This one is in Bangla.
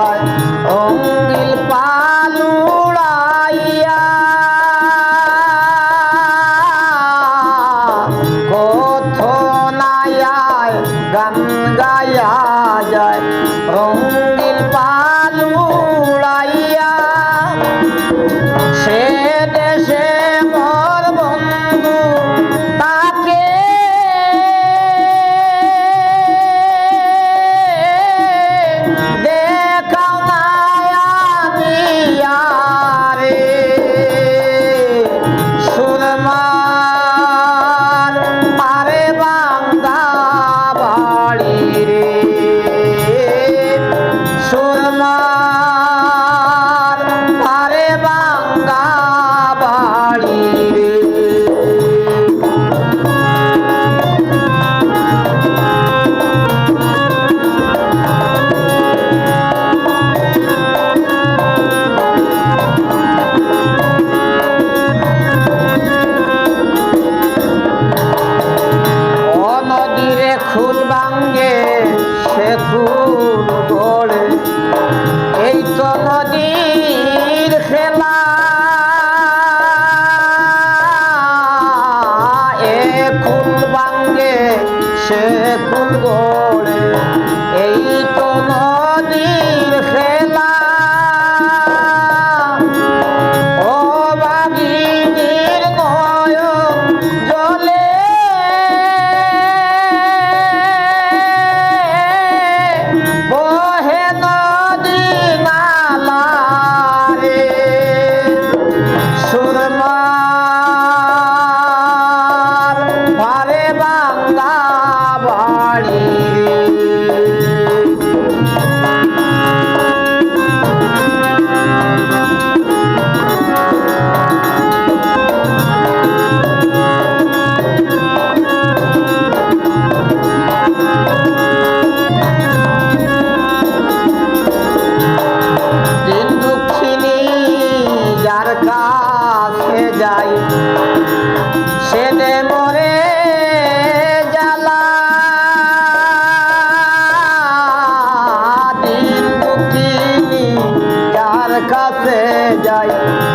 Oh. ফুল ভাঙ্গে সে ফুল গড়ে। এই তো নদীর খেলা কাছে যাই।